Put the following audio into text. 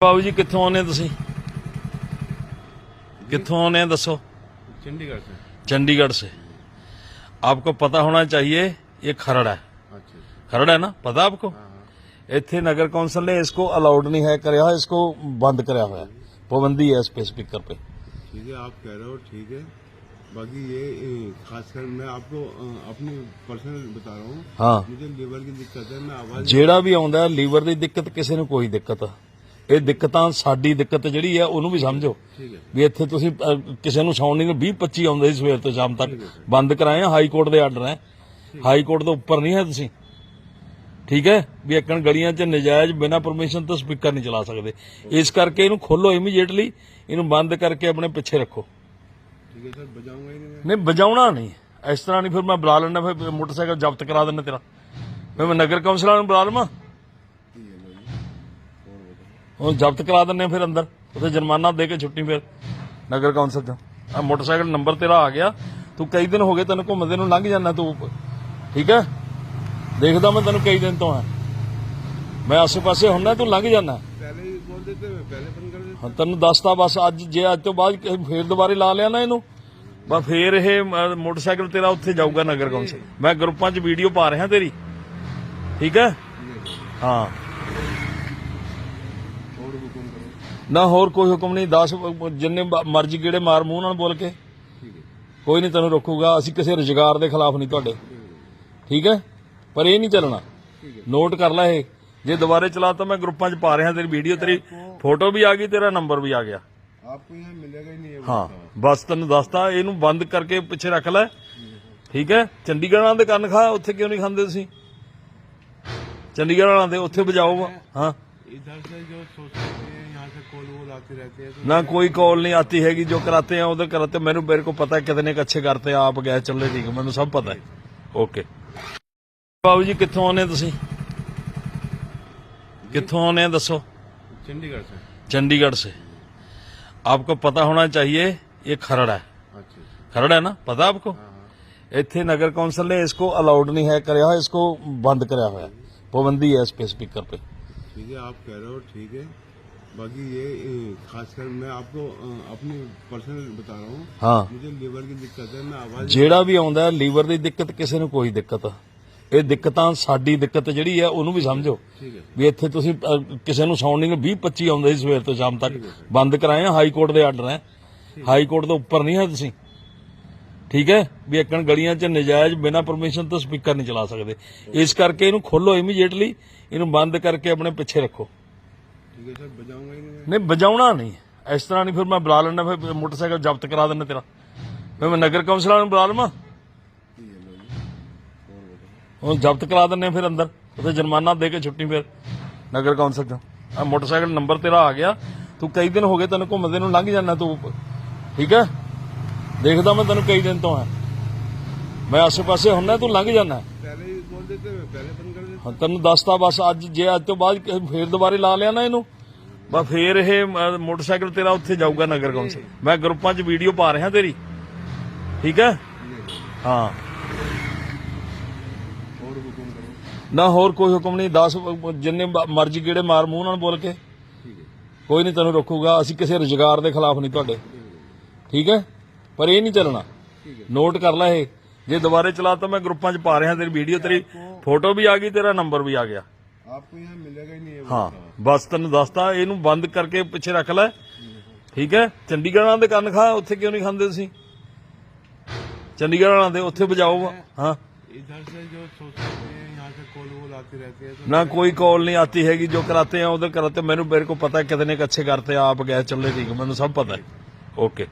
ਬਾਬੂ ਜੀ ਕਿੱਥੋਂ ਆਉਂਦੇ ਤੁਸੀਂ ਕਿੱਥੋਂ ਆਉਂਦੇ ਆ ਦੱਸੋ चंडीगढ़ से चंडीगढ़ से आपको पता होना चाहिए ये खरड़ है अच्छा खरड़ है ना पता आपको ਇੱਥੇ ਨਗਰ ਕੌਂਸਲ ਨੇ ਇਸਕੋ ਅਲਾਉਡ ਨਹੀਂ ਹੈ ਕਰਿਆ ਹੋਇਆ ਇਸਕੋ ਬੰਦ ਕਰਿਆ ਹੋਇਆ है पाबंदी है इस पे स्पीकर पे ठीक है आप कह रहे हो ठीक है बाकी ये ए, खासकर मैं आपको अ, अपनी पर्सनल बता रहा हूँ ਹਾਂ मुझे लीवर की दिक्कत है मैं आवाज ਜਿਹੜਾ ਵੀ ਆਉਂਦਾ ਲੀਵਰ ਦੀ ਦਿੱਕਤ ਕਿਸੇ ਨੂੰ ਕੋਈ ਦਿੱਕਤ ਇਹ ਦਿੱਕਤਾਂ ਸਾਡੀ ਦਿੱਕਤ ਜਿਹੜੀ ਹੈ ਉਹਨੂੰ ਵੀ ਸਮਝੋ। ਵੀ ਇੱਥੇ ਤੁਸੀਂ ਕਿਸੇ ਨੂੰ ਸੌਣ ਨਹੀਂ 20 25 ਆਉਂਦੇ ਸੀ ਸਵੇਰ ਤੋਂ ਸ਼ਾਮ ਤੱਕ। ਬੰਦ ਕਰਾਏ ਆ ਹਾਈ ਕੋਰਟ ਦੇ ਆਰਡਰ ਹੈ। ਹਾਈ ਕੋਰਟ ਤੋਂ ਉੱਪਰ ਨਹੀਂ ਹੈ ਤੁਸੀਂ। ਠੀਕ ਹੈ? ਵੀ ਇੱਕਣ ਗਲੀਆਂ 'ਚ ਨਜਾਇਜ਼ ਬਿਨਾਂ ਪਰਮਿਸ਼ਨ ਤੋਂ ਸਪੀਕਰ ਨਹੀਂ ਚਲਾ ਸਕਦੇ। ਇਸ ਕਰਕੇ ਇਹਨੂੰ ਖੋਲੋ ਇਮੀਡੀਏਟਲੀ ਇਹਨੂੰ ਬੰਦ ਕਰਕੇ ਆਪਣੇ ਪਿੱਛੇ ਰੱਖੋ। ਠੀਕ ਹੈ ਸਰ ਬਜਾਉਂਗਾ ਨਹੀਂ ਬਜਾਉਣਾ ਨਹੀਂ ਇਸ ਤਰ੍ਹਾਂ ਨਹੀਂ ਫਿਰ ਮੈਂ ਬੁਲਾ ਲੈਣਾ ਫਿਰ ਮੋਟਰਸਾਈਕਲ ਜ਼ਬਤ ਕਰਾ ਦਿੰਦਾ ਤੇਰਾ। ਮੈਂ ਨਗਰ ਕੌਂਸਲਰ ਨੂੰ ਬੁਲਾ ਲਵਾਂ। ਉਹਨੂੰ ਜ਼ਬਤ ਕਰਾ ਦਿੰਨੇ ਫਿਰ ਅੰਦਰ। ਉਹਦੇ ਜੁਰਮਾਨਾ ਦੇ ਕੇ ਛੁੱਟੀ ਫਿਰ ਨਗਰ ਕੌਂਸਲ ਤੋਂ ਆ ਮੋਟਰਸਾਈਕਲ ਨੰਬਰ ਤੇਰਾ ਆ ਗਿਆ। ਤੂੰ ਕਈ ਦਿਨ ਹੋ ਗਏ ਤੈਨੂੰ ਘੁੰਮਦੇ ਨੂੰ ਲੰਘ ਜਾਂਦਾ ਤੂੰ ਠੀਕ ਹੈ? ਦੇਖਦਾ ਮੈਂ ਤੈਨੂੰ ਕਈ ਦਿਨ ਤੋਂ ਆ ਮੈਂ ਆਸ-ਪਾਸੇ ਹੁੰਨਾ ਤੂੰ ਲੰਘ ਜਾਂਦਾ। ਹਾਂ ਤੈਨੂੰ ਦੱਸਤਾ ਬਸ ਅੱਜ ਜੇ ਅੱਜ ਤੋਂ ਬਾਅਦ ਫੇਰ ਦੁਬਾਰੇ ਲਾ ਲਿਆ ਨਾ ਇਹਨੂੰ। ਬਾ ਫੇਰ ਇਹ ਮੋਟਰਸਾਈਕਲ ਤੇਰਾ ਉੱਥੇ ਜਾਊਗਾ ਨਗਰ ਕੌਂਸਲ। ਮੈਂ ਗਰੁੱਪਾਂ 'ਚ ਵੀਡੀਓ ਪਾ ਰਿਹਾ ਤੇਰੀ। ਠੀਕ ਹੈ? ਹਾਂ। और हुकुम करो ਨਾ ਹੋਰ ਕੋਈ ਹੁਕਮ ਨਹੀਂ 10 ਜਿੰਨੇ ਬ- ਮਰਜ਼ੀ ਕਿਹੜੇ ਮਾਰ ਮੂੰਹ ਨਾਲ ਬੋਲ ਕੇ ठीक है ਕੋਈ ਨਹੀਂ ਤੈਨੂੰ ਰੋਕੂਗਾ ਅਸੀਂ ਕਿਸੇ ਰੁਜ਼ਗਾਰ ਦੇ ਖਿਲਾਫ ਨਹੀਂ ਤੁਹਾਡੇ ਠੀਕ ਹੈ ਪਰ ਇਹ ਨਹੀਂ ਚੱਲਣਾ ਨੋਟ ਕਰ ਲੈ ਇਹ ਜੇ ਦੁਬਾਰੇ ਚਲਾ ਤਾਂ ਮੈਂ ਗਰੁੱਪਾਂ 'ਚ ਪਾ ਰਿਹਾ ਤੇਰੀ ਵੀਡੀਓ ਤੇਰੀ ਫੋਟੋ ਵੀ ਆ ਗਈ ਤੇਰਾ ਨੰਬਰ ਵੀ ਆ ਗਿਆ आपको यहाँ मिलेगा ही नहीं है ਹਾਂ ਬਸ ਤੈਨੂੰ ਦੱਸਤਾ ਇਹਨੂੰ ਬੰਦ ਕਰਕੇ ਪਿੱਛੇ ਰੱਖ ਲੈ ਠੀਕ ਹੈ ਚੰਡੀਗੜ੍ਹ ਵਾਲਿਆਂ ਦੇ ਕੰਨ ਖਾ ਉੱਥੇ ਕਿਉਂ ਨਹੀਂ ਖਾਂਦੇ ਤੁਸੀਂ ਚੰਡੀਗੜ੍ਹ ਵਾਲਿਆਂ ਦੇ ਉੱਥੇ ਵਜਾਓ ਹਾਂ इधर से जो सोचते हैं यहाँ से कॉल वॉल आते रहते हैं तो ना कोई कॉल नहीं आती हैगी जो कराते हैं उधर कराते हैं मेरे मेरे को पता है कितने का अच्छे करते हैं आप गए चले ठीक है ਮੈਨੂੰ ਸਭ ਪਤਾ ਹੈ ਓਕੇ ਬਾਬੂ ਜੀ ਕਿੱਥੋਂ ਆਉਂਦੇ ਤੁਸੀਂ ਕਿੱਥੋਂ ਆਉਂਦੇ ਆ ਦੱਸੋ चंडीगढ़ से चंडीगढ़ से आपको पता होना चाहिए ये खरड़ है अच्छा खरड़ है ना पता आपको ਇੱਥੇ ਨਗਰ ਕੌਂਸਲ ਨੇ ਇਸਕੋ ਅਲਾਉਡ ਨਹੀਂ ਹੈ ਕਰਿਆ ਹੋਇਆ ਇਸਕੋ ਬੰਦ ਕਰਿਆ ਹੋਇਆ ਹੈ ਪਾਬੰਦੀ ਹੈ ਇਸ पे स्पीकर पे ठीक है आप कह रहे हो ठीक है बाकी ये ए, खासकर मैं आपको अ, अपनी पर्सनल बता रहा हूँ ਹਾਂ मुझे लीवर की दिक्कत है मैं आवाज ਜਿਹੜਾ ਵੀ ਆਉਂਦਾ ਹੈ ਲੀਵਰ ਦੀ ਦਿੱਕਤ ਕਿਸੇ ਨੂੰ ਕੋਈ ਦਿੱਕਤ ਇਹ ਦਿੱਕਤਾਂ ਸਾਡੀ ਦਿੱਕਤ ਜਿਹੜੀ ਹੈ ਉਹਨੂੰ ਵੀ ਸਮਝੋ ठीक है ਵੀ ਇੱਥੇ ਤੁਸੀਂ ਅਹ, ਕਿਸੇ ਨੂੰ ਸੌਣ ਨਹੀਂ 20 25 ਆਉਂਦੇ ਸੀ ਸਵੇਰ ਤੋਂ ਸ਼ਾਮ ਤੱਕ ਬੰਦ ਕਰਾਏ ਆ ਹਾਈ ਕੋਰਟ ਦੇ ਆਰਡਰ ਹੈ ਹਾਈ ਕੋਰਟ ਤੋਂ ਉੱਪਰ ਨਹੀਂ ਹੈ ਤੁਸੀਂ ਠੀਕ ਹੈ? ਵੀ ਇੱਕਣ ਗਲੀਆਂ 'ਚ ਨਜਾਇਜ਼ ਬਿਨਾਂ ਪਰਮਿਸ਼ਨ ਤੋਂ ਸਪੀਕਰ ਨਹੀਂ ਚਲਾ ਸਕਦੇ। ਇਸ ਕਰਕੇ ਇਹਨੂੰ ਖੋਲੋ ਇਮੀਡੀਏਟਲੀ ਇਹਨੂੰ ਬੰਦ ਕਰਕੇ ਆਪਣੇ ਪਿੱਛੇ ਰੱਖੋ। ਠੀਕ ਹੈ ਸਰ ਬਜਾਉਂਗਾ ਹੀ ਨਹੀਂ। ਬਜਾਉਣਾ ਨਹੀਂ। ਇਸ ਤਰ੍ਹਾਂ ਨਹੀਂ ਫਿਰ ਮੈਂ ਬੁਲਾ ਲੈਣਾ ਫਿਰ ਮੋਟਰਸਾਈਕਲ ਜ਼ਬਤ ਕਰਾ ਦੇਣਾ ਤੇਰਾ। ਫਿਰ ਮੈਂ ਨਗਰ ਕੌਂਸਲਰ ਨੂੰ ਬੁਲਾ ਲਵਾਂ? ਉਹ ਜ਼ਬਤ ਕਰਾ ਦਿੰਨੇ ਫਿਰ ਅੰਦਰ। ਉਹਦੇ ਜੁਰਮਾਨਾ ਦੇ ਕੇ ਛੁੱਟੀ ਫਿਰ ਨਗਰ ਕੌਂਸਲ ਤੋਂ ਆ ਮੋਟਰਸਾਈਕਲ ਨੰਬਰ ਤੇਰਾ ਆ ਗਿਆ। ਤੂੰ ਕਈ ਦਿਨ ਹੋ ਗਏ ਤੈਨੂੰ ਘੁੰਮਦੇ ਨੂੰ ਲੰਘ ਜਾਂਦਾ ਤੂੰ ਠੀਕ ਹੈ? ਦੇਖਦਾ ਮੈਂ ਤੈਨੂੰ ਕਈ ਦਿਨ ਤੋਂ ਆ ਮੈਂ ਆਸ-ਪਾਸੇ ਹੁੰਦਾ ਤੂੰ ਲੰਘ ਜਾਣਾ ਪਹਿਲੇ ਬੋਲਦੇ ਤੇ ਪਹਿਲੇ ਬੰਦ ਕਰ ਹਾਂ ਤੈਨੂੰ ਦੱਸਤਾ ਬਸ ਅੱਜ ਜੇ ਅੱਜ ਤੋਂ ਬਾਅਦ ਫੇਰ ਦੁਬਾਰੇ ਲਾ ਲਿਆ ਨਾ ਇਹਨੂੰ। ਬਸ ਫੇਰ ਇਹ ਮੋਟਰਸਾਈਕਲ ਤੇਰਾ ਉੱਥੇ ਜਾਊਗਾ ਨਗਰ ਕੌਂਸਲ। ਮੈਂ ਗਰੁੱਪਾਂ 'ਚ ਵੀਡੀਓ ਪਾ ਰਿਹਾ ਤੇਰੀ। ਠੀਕ ਹੈ? ਹਾਂ। ਨਾ ਹੋਰ ਕੋਈ ਹੁਕਮ ਨਹੀਂ। 10 ਜਿੰਨੇ ਮਰਜ਼ੀ ਕਿਹੜੇ ਮਾਰ ਮੂੰਹ ਨਾਲ ਬੋਲ ਕੇ। ਕੋਈ ਨਹੀਂ ਤੈਨੂੰ ਰੋਕੂਗਾ। ਅਸੀਂ ਕਿਸੇ ਰੁਜ਼ਗਾਰ ਦੇ ਖਿਲਾਫ ਨਹੀਂ ਤੁਹਾਡੇ। ਠੀਕ ਹੈ? ਪਰ ਇਹ ਨਹੀਂ ਚੱਲਣਾ ਨੋਟ ਕਰ ਲੈ ਇਹ ਜੇ ਦੁਬਾਰੇ ਚਲਾ ਤਾਂ ਮੈਂ ਗਰੁੱਪਾਂ 'ਚ ਪਾ ਰਿਹਾ ਤੇਰੀ ਵੀਡੀਓ ਤੇਰੀ ਫੋਟੋ ਵੀ ਆ ਗਈ ਤੇਰਾ ਨੰਬਰ ਵੀ ਆ ਗਿਆ आपको यहाँ मिलेगा ही नहीं है ਹਾਂ ਬਸ ਤੈਨੂੰ ਦੱਸਤਾ ਇਹਨੂੰ ਬੰਦ ਕਰਕੇ ਪਿੱਛੇ ਰੱਖ ਲੈ ਠੀਕ ਹੈ ਚੰਡੀਗੜ੍ਹ ਵਾਲਿਆਂ ਦੇ ਕੰਨ ਖਾ ਉੱਥੇ ਕਿਉਂ ਨਹੀਂ ਖਾਂਦੇ ਤੁਸੀਂ ਚੰਡੀਗੜ੍ਹ ਵਾਲਿਆਂ ਦੇ ਉੱਥੇ ਵਜਾਓ ਹਾਂ इधर से जो सोचते हैं यहाँ से कॉल वॉल आते रहते हैं तो ना कोई कॉल नहीं आती हैगी जो कराते हैं उधर कराते हैं मेरे मेरे को पता है कितने के अच्छे करते हैं आप गए चले ठीक है मैंने सब पता है ओके